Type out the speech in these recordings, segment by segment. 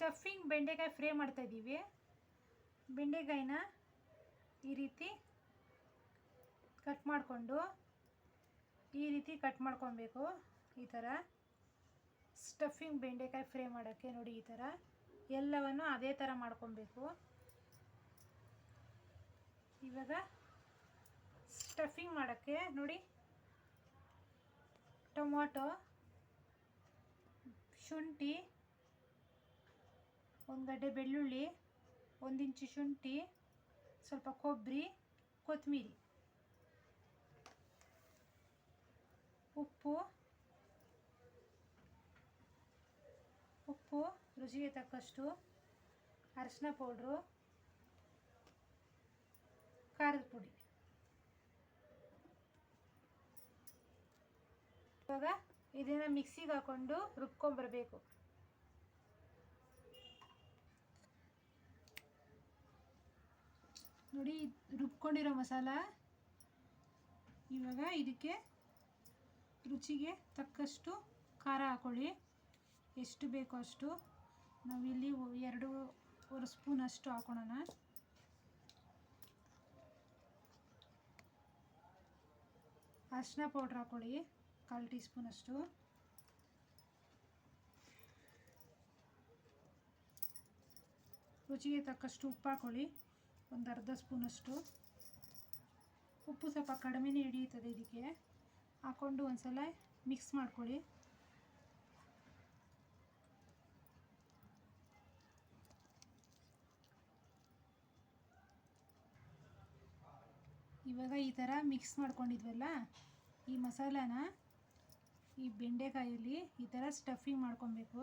Stuffing ಬೆಂಡೆಕಾಯಿ fry ಮಾಡ್ತಾ ಇದ್ದೀವಿ. ಬೆಂಡೆಕಾಯಿನ ಈ ರೀತಿ ಕಟ್ ಮಾಡಿಕೊಂಡು, ಈ ರೀತಿ ಕಟ್ ಮಾಡ್ಕೊಬೇಕು. ಈ ಥರ ಸ್ಟಫಿಂಗ್ ಬೆಂಡೆಕಾಯಿ ಫ್ರೈ ಮಾಡೋಕ್ಕೆ ನೋಡಿ ಈ ಥರ ಎಲ್ಲವನ್ನು ಅದೇ ಥರ ಮಾಡ್ಕೊಬೇಕು. ಇವಾಗ ಸ್ಟಫಿಂಗ್ ಮಾಡೋಕ್ಕೆ ನೋಡಿ ಟೊಮೊಟೊ, ಶುಂಠಿ ಒಂದು ಗಡ್ಡೆ ಬೆಳ್ಳುಳ್ಳಿ, ಒಂದು ಇಂಚು ಶುಂಠಿ, ಸ್ವಲ್ಪ ಕೊಬ್ಬರಿ ಕೊತ್ತಂಬರಿ ಉಪ್ಪು ಉಪ್ಪು, ರುಚಿಗೆ ತಕ್ಕಷ್ಟು ಅರಿಶಿನ ಪೌಡ್ರು, ಖಾರದ ಪುಡಿ. ಇವಾಗ ಇದನ್ನು ಮಿಕ್ಸಿಗೆ ಹಾಕೊಂಡು ರುಬ್ಕೊಂಬರ್ಬೇಕು ನೋಡಿ, ರುಬ್ಕೊಂಡಿರೋ ಮಸಾಲ. ಇವಾಗ ಇದಕ್ಕೆ ರುಚಿಗೆ ತಕ್ಕಷ್ಟು ಖಾರ ಹಾಕೊಳ್ಳಿ. ಎಷ್ಟು ಬೇಕೋ ಅಷ್ಟು. ನಾವಿಲ್ಲಿ ಎರಡೂವರೆ ಸ್ಪೂನ್ ಅಷ್ಟು ಹಾಕೊಳ್ಳೋಣ ಅರಿಶಿನ ಪೌಡ್ರ್ ಹಾಕೊಳ್ಳಿ, ಕಾಲು ಟೀ ಸ್ಪೂನ್ ಅಷ್ಟು. ರುಚಿಗೆ ತಕ್ಕಷ್ಟು ಉಪ್ಪು ಹಾಕೊಳ್ಳಿ. ಒಂದು ಅರ್ಧ ಸ್ಪೂನಷ್ಟು ಉಪ್ಪು ಸ್ವಲ್ಪ ಕಡಿಮೆನೇ ಹಿಡಿಯುತ್ತದೆ ಇದಕ್ಕೆ. ಹಾಕ್ಕೊಂಡು ಒಂದ್ಸಲ ಮಿಕ್ಸ್ ಮಾಡ್ಕೊಳ್ಳಿ. ಇವಾಗ ಈ ಥರ ಮಿಕ್ಸ್ ಮಾಡ್ಕೊಂಡಿದ್ವಲ್ಲ, ಈ ಮಸಾಲಾನ ಈ ಬೆಂಡೆಕಾಯಲ್ಲಿ ಈ ಥರ ಸ್ಟಫಿಂಗ್ ಮಾಡ್ಕೊಬೇಕು.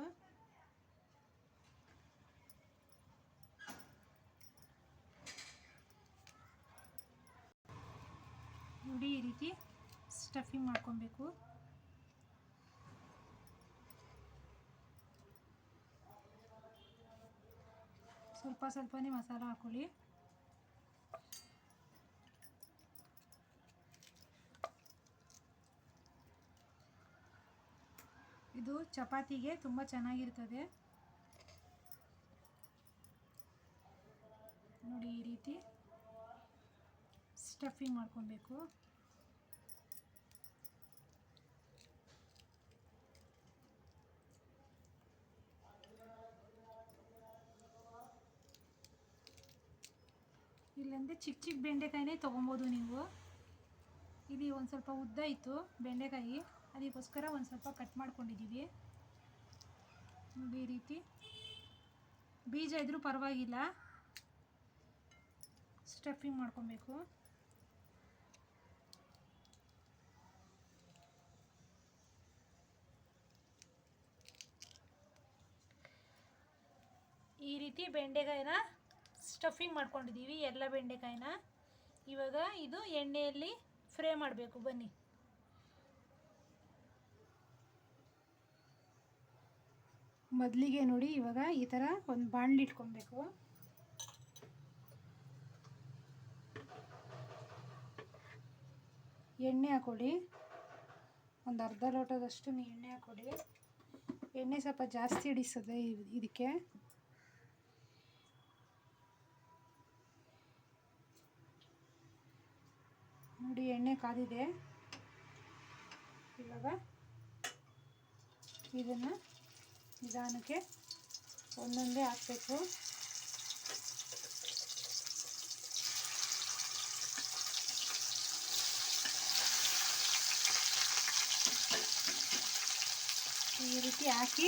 ನೋಡಿ ಈ ರೀತಿ ಸ್ಟಫಿಂಗ್ ಮಾಡ್ಕೊಬೇಕು. ಸ್ವಲ್ಪ ಸ್ವಲ್ಪನೇ ಮಸಾಲ ಹಾಕೊಳ್ಳಿ. ಇದು ಚಪಾತಿಗೆ ತುಂಬ ಚೆನ್ನಾಗಿರ್ತದೆ. ನೋಡಿ ಈ ರೀತಿ ಸ್ಟಫಿಂಗ್ ಮಾಡ್ಕೊಬೇಕು. ಇಲ್ಲಂದರೆ ಚಿಕ್ಕ ಚಿಕ್ಕ ಬೆಂಡೆಕಾಯಿನೇ ತೊಗೊಬೋದು ನೀವು. ಇಲ್ಲಿ ಒಂದು ಸ್ವಲ್ಪ ಉದ್ದ ಇತ್ತು ಬೆಂಡೆಕಾಯಿ. ಅದಕ್ಕೋಸ್ಕರ ಒಂದು ಸ್ವಲ್ಪ ಕಟ್ ಮಾಡ್ಕೊಂಡಿದ್ದೀವಿ ಈ ರೀತಿ. ಬೀಜ ಇದ್ರೂ ಪರವಾಗಿಲ್ಲ. ಸ್ಟಫಿಂಗ್ ಮಾಡ್ಕೊಬೇಕು. ಈ ರೀತಿ ಬೆಂಡೆಕಾಯಿನ ಸ್ಟಫಿಂಗ್ ಮಾಡ್ಕೊಂಡಿದ್ದೀವಿ ಎಲ್ಲ ಬೆಂಡೆಕಾಯಿನ. ಇವಾಗ ಇದು ಎಣ್ಣೆಯಲ್ಲಿ ಫ್ರೈ ಮಾಡಬೇಕು, ಬನ್ನಿ. ಮೊದಲಿಗೆ ನೋಡಿ, ಇವಾಗ ಈ ಥರ ಒಂದು ಬಾಣಲಿ ಇಟ್ಕೊಬೇಕು. ಎಣ್ಣೆ ಹಾಕೊಳ್ಳಿ. ಒಂದು ಅರ್ಧ ಲೋಟದಷ್ಟು ಎಣ್ಣೆ ಹಾಕೊಳ್ಳಿ. ಎಣ್ಣೆ ಸ್ವಲ್ಪ ಜಾಸ್ತಿ ಹಿಡಿಸದೆ ಇದಕ್ಕೆ. ನೋಡಿ ಎಣ್ಣೆ ಕಾದಿದೆ. ಇವಾಗ ಇದನ್ನು ನಿಧಾನಕ್ಕೆ ಒಂದೊಂದೇ ಹಾಕಬೇಕು. ಈ ರೀತಿ ಹಾಕಿ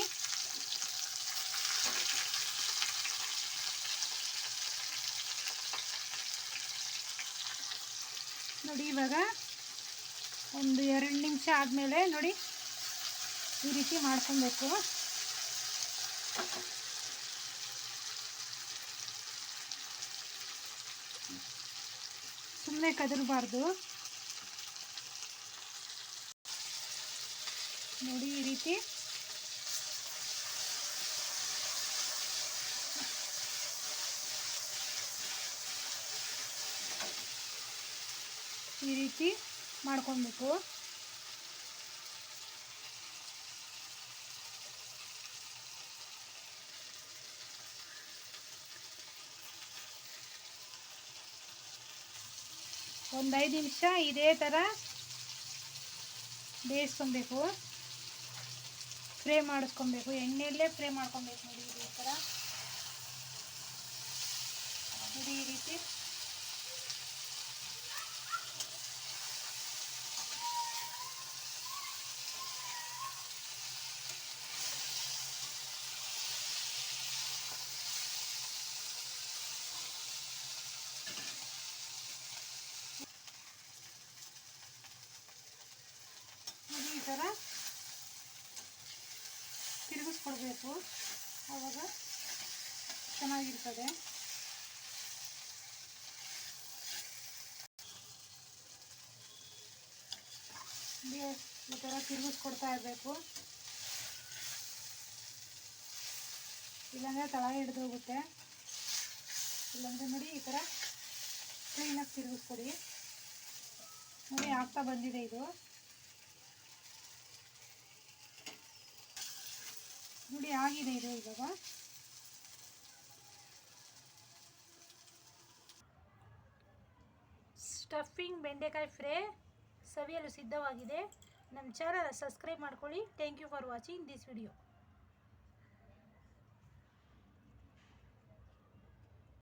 ನೋಡಿ ಇವಾಗ ಒಂದು ಎರಡು ನಿಮಿಷ ಆದಮೇಲೆ ನೋಡಿ ಈ ರೀತಿ ಮಾಡ್ಕೊಬೇಕು. ಸುಮ್ಮನೆ ಕದರಬಾರ್ದು. ನೋಡಿ ಈ ರೀತಿ ಈ ರೀತಿ ಮಾಡ್ಕೊಬೇಕು. ಒಂದು ಐದು ನಿಮಿಷ ಇದೇ ಥರ ಬೇಯಿಸ್ಕೊಬೇಕು. ಫ್ರೈ ಮಾಡಿಸ್ಕೊಬೇಕು. ಎಣ್ಣೆಯಲ್ಲೇ ಫ್ರೈ ಮಾಡ್ಕೊಬೇಕು ನೋಡಿ ಇದೇ ಥರ ನೋಡಿ ಈ ರೀತಿ. ತಿರುಗಿಸ್ಕೊಡ್ಬೇಕು ಆವಾಗ ಚೆನ್ನಾಗಿರ್ತದೆ. ಈ ಥರ ತಿರುಗಿಸ್ಕೊಡ್ತಾ ಇರಬೇಕು. ಇಲ್ಲಾಂದರೆ ತಳ ಹಿಡಿದೋಗುತ್ತೆ. ಇಲ್ಲಾಂದರೆ ನೋಡಿ ಈ ಥರ ಕ್ಲೀನಾಗಿ ತಿರುಗಿಸ್ಕೊಡಿ. ನೋಡಿ ಆಗ್ತಾ ಬಂದಿದೆ ಇದು. ನೋಡಿ, ಆಗಿದೆ ಇದು ಇವಾಗ. ಸ್ಟಫಿಂಗ್ ಬೆಂಡೆಕಾಯಿ ಫ್ರೈ ಸವಿಯಲು ಸಿದ್ಧವಾಗಿದೆ. ನಮ್ಮ ಚಾನಲ್ ಸಬ್ಸ್ಕ್ರೈಬ್ ಮಾಡ್ಕೊಳ್ಳಿ. Thank you for watching this video